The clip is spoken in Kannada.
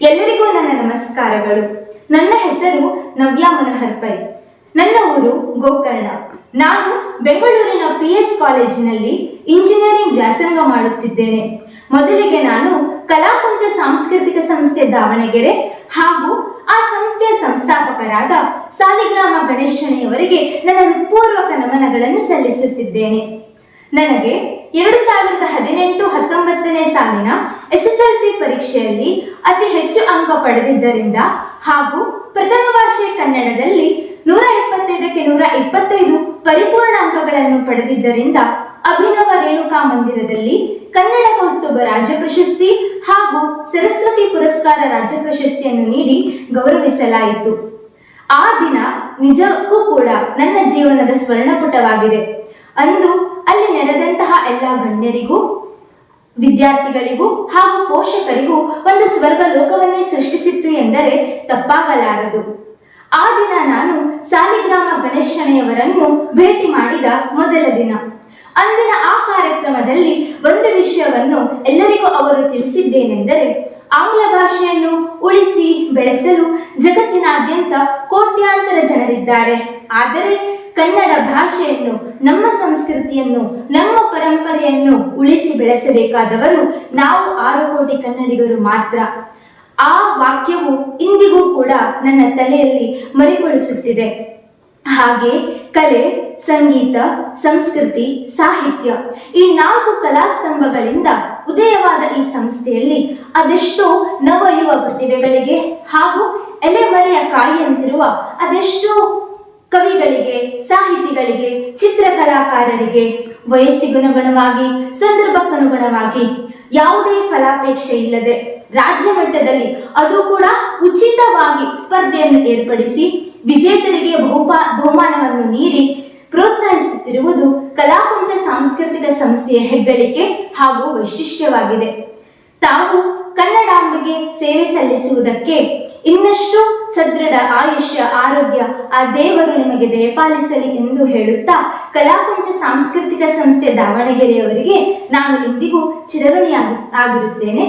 ಎಲ್ಲರಿಗೂ ನನ್ನ ನಮಸ್ಕಾರಗಳು. ನನ್ನ ಹೆಸರು ನವ್ಯಾ ಮನೋಹರ್ ಪೈ ನನ್ನ ಊರು ಗೋಕರ್ಣ. ನಾನು ಬೆಂಗಳೂರಿನ ಪಿ ಎಸ್ ಕಾಲೇಜಿನಲ್ಲಿ ಇಂಜಿನಿಯರಿಂಗ್ ವ್ಯಾಸಂಗ ಮಾಡುತ್ತಿದ್ದೇನೆ. ಮೊದಲಿಗೆ ನಾನು ಕಲಾಕುಂಚ ಸಾಂಸ್ಕೃತಿಕ ಸಂಸ್ಥೆ ದಾವಣಗೆರೆ ಹಾಗೂ ಆ ಸಂಸ್ಥೆಯ ಸಂಸ್ಥಾಪಕರಾದ ಸಾಲಿಗ್ರಾಮ ಗಣೇಶನೆಯವರಿಗೆ ನನ್ನ ಹೃತ್ಪೂರ್ವಕ ನಮನಗಳನ್ನು ಸಲ್ಲಿಸುತ್ತಿದ್ದೇನೆ. ನನಗೆ ಎರಡು ಸಾವಿರದ ಹದಿನೆಂಟು ಹತ್ತೊಂಬತ್ತನೇ ಸಾಲಿನ ಎಸ್ ಎಸ್ ಎಲ್ ಸಿ ಪರೀಕ್ಷೆಯಲ್ಲಿ ಅತಿ ಹೆಚ್ಚು ಅಂಕ ಪಡೆದಿದ್ದರಿಂದ ಹಾಗೂ ಪ್ರಥಮ ಭಾಷೆ ಕನ್ನಡದಲ್ಲಿ ನೂರ ಎಪ್ಪತ್ತೈದಕ್ಕೆ ನೂರ ಇಪ್ಪತ್ತೈದು ಪರಿಪೂರ್ಣ ಅಂಕಗಳನ್ನು ಪಡೆದಿದ್ದರಿಂದ ಅಭಿನವ ರೇಣುಕಾ ಮಂದಿರದಲ್ಲಿ ಕನ್ನಡ ಕೌಸ್ತುಭ ರಾಜ್ಯ ಪ್ರಶಸ್ತಿ ಹಾಗೂ ಸರಸ್ವತಿ ಪುರಸ್ಕಾರ ರಾಜ್ಯ ಪ್ರಶಸ್ತಿಯನ್ನು ನೀಡಿ ಗೌರವಿಸಲಾಯಿತು. ಆ ದಿನ ನಿಜಕ್ಕೂ ಕೂಡ ನನ್ನ ಜೀವನದ ಸ್ವರ್ಣಪುಟವಾಗಿದೆ. ಅಂದು ಅಲ್ಲಿ ನೆರೆದಂತಹ ಎಲ್ಲ ಗಣ್ಯರಿಗೂ, ವಿದ್ಯಾರ್ಥಿಗಳಿಗೂ ಹಾಗೂ ಪೋಷಕರಿಗೂ ಒಂದು ಸ್ವರ್ಗ ಲೋಕವನ್ನೇ ಸೃಷ್ಟಿಸಿತ್ತು ಎಂದರೆ ತಪ್ಪಾಗಲಾರದು. ಆ ದಿನ ನಾನು ಸಾಲಿಗ್ರಾಮ ಗಣೇಶನೆಯವರನ್ನು ಭೇಟಿ ಮಾಡಿದ ಮೊದಲ ದಿನ. ಅಂದಿನ ಆ ಕಾರ್ಯಕ್ರಮದಲ್ಲಿ ಒಂದು ವಿಷಯವನ್ನು ಎಲ್ಲರಿಗೂ ಅವರು ತಿಳಿಸಿದ್ದೇನೆಂದರೆ, ಆಂಗ್ಲ ಭಾಷೆಯನ್ನು ಉಳಿಸಿ ಬೆಳೆಸಲು ಜಗತ್ತಿನಾದ್ಯಂತ ಕೋಟ್ಯಾಂತರ ಜನರಿದ್ದಾರೆ. ಆದರೆ ಕನ್ನಡ ಭಾಷೆಯನ್ನು, ನಮ್ಮ ಸಂಸ್ಕೃತಿಯನ್ನು, ನಮ್ಮ ಪರಂಪರೆಯನ್ನು ಉಳಿಸಿ ಬೆಳೆಸಬೇಕಾದವರು ನಾವು ಆರು ಕೋಟಿ ಕನ್ನಡಿಗರು ಮಾತ್ರ. ಆ ವಾಕ್ಯವು ಇಂದಿಗೂ ಕೂಡ ನನ್ನ ತಲೆಯಲ್ಲಿ ಮರಿಗೊಳಿಸುತ್ತಿದೆ. ಹಾಗೆ ಕಲೆ, ಸಂಗೀತ, ಸಂಸ್ಕೃತಿ, ಸಾಹಿತ್ಯ ಈ ನಾಲ್ಕು ಕಲಾಸ್ತಂಭಗಳಿಂದ ಉದಯವಾದ ಈ ಸಂಸ್ಥೆಯಲ್ಲಿ ಅದೆಷ್ಟೋ ನವಯುವ ಪ್ರತಿಭೆಗಳಿಗೆ ಹಾಗೂ ಎಲೆಮರೆಯ ಕಾಯಿಯಂತಿರುವ ಅದೆಷ್ಟೋ ಕವಿಗಳಿಗೆ, ಸಾಹಿತಿಗಳಿಗೆ, ಚಿತ್ರಕಲಾಕಾರರಿಗೆ ವಯಸ್ಸಿಗನುಗುಣವಾಗಿ, ಸಂದರ್ಭಕ್ಕನುಗುಣವಾಗಿ ಯಾವುದೇ ಫಲಾಪೇಕ್ಷೆ ಇಲ್ಲದೆ ರಾಜ್ಯ ಮಟ್ಟದಲ್ಲಿ ಅದು ಕೂಡ ಉಚಿತವಾಗಿ ಸ್ಪರ್ಧೆಯನ್ನು ಏರ್ಪಡಿಸಿ ವಿಜೇತರಿಗೆ ಬಹುಮಾನವನ್ನು ನೀಡಿ ಪ್ರೋತ್ಸಾಹಿಸುತ್ತಿರುವುದು ಕಲಾಕುಂಚ ಸಾಂಸ್ಕೃತಿಕ ಸಂಸ್ಥೆಯ ಹೆಗ್ಗಳಿಕೆ ಹಾಗೂ ವೈಶಿಷ್ಟ್ಯವಾಗಿದೆ. ತಾವು ಕನ್ನಡಾಂಬೆಗೆ ಸೇವೆ ಸಲ್ಲಿಸುವುದಕ್ಕೆ ಇನ್ನಷ್ಟು ಸದೃಢ ಆಯುಷ್ಯ, ಆರೋಗ್ಯ, ಆ ದೇವರು ನಿಮಗೆ ದಯಪಾಲಿಸಲಿ ಎಂದು ಹೇಳುತ್ತಾ ಕಲಾಕುಂಚ ಸಾಂಸ್ಕೃತಿಕ ಸಂಸ್ಥೆ ದಾವಣಗೆರೆಯವರಿಗೆ ನಾನು ಇಂದಿಗೂ ಚಿರಋಣಿಯಾಗಿ ಆಗಿರುತ್ತೇನೆ.